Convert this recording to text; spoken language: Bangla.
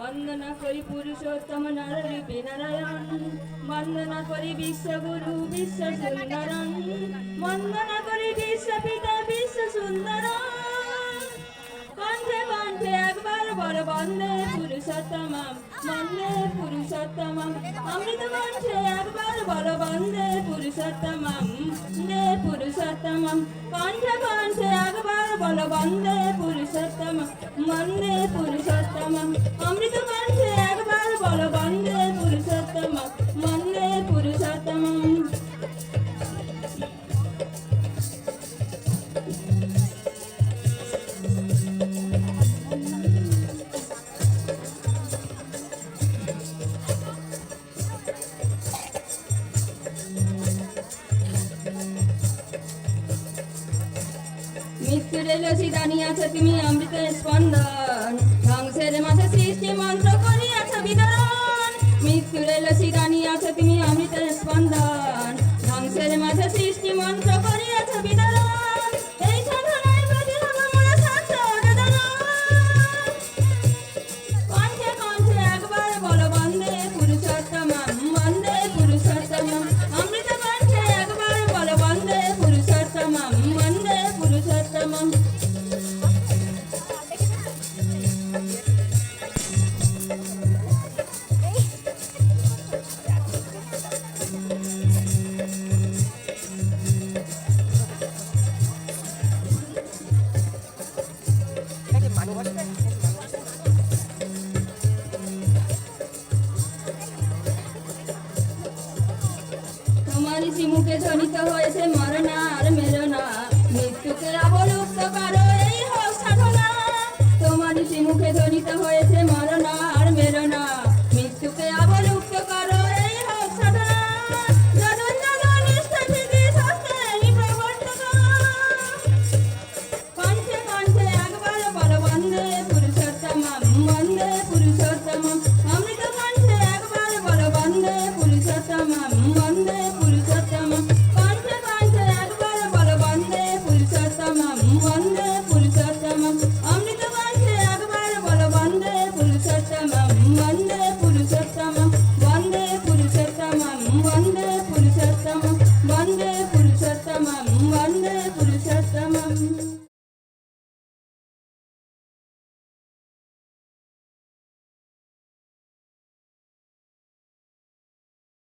বন্দনা করি পুরুষোত্তম নররূপী নারায়ণ বন্দনা করি বিশ্বগুরু বিশ্ব সুন্দরণ বন্দনা করি বিশ্বপিতা বিশ্ব সুন্দর কণ্ঠে কণ্ঠে একবার বড় বন্দে বন্দে পুরুষোত্তমম। অমৃত কণ্ঠে একবার বড় বন্দে পুরুষোত্তমম। দে পুরুষোত্তমম। কণ্ঠে কণ্ঠে একবার বল বন্দে পুরুষোত্তম বন্দে অমৃত মৃত্যুর লসি দাঁড়িয়েছ তুমি অমৃত স্পন্দন તમારી સીમું કે ધનિતા હોય છે મારા মন